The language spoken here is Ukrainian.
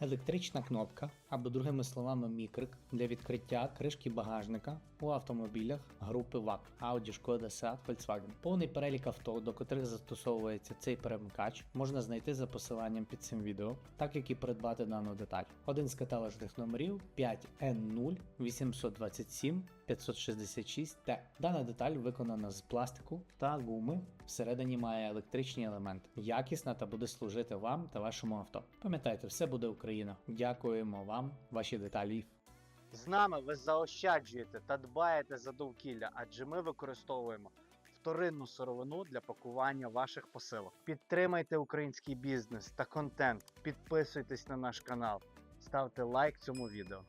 Електрична кнопка, або другими словами мікрик для відкриття кришки багажника у автомобілях групи ВАК Audi, Шкода, Seat, Volkswagen. Повний перелік авто, до котрих застосовується цей перемикач, можна знайти за посиланням під цим відео, так як і придбати дану деталь. Один з каталожних номерів 5N0 827 566 Т. Дана деталь виконана з пластику та гуми. Всередині має електричні елементи. Якісна та буде служити вам та вашому авто. Пам'ятайте, все буде Україна. Дякуємо вам, ваші деталі. З нами ви заощаджуєте та дбаєте за довкілля, адже ми використовуємо вторинну сировину для пакування ваших посилок. Підтримайте український бізнес та контент, підписуйтесь на наш канал, ставте лайк цьому відео.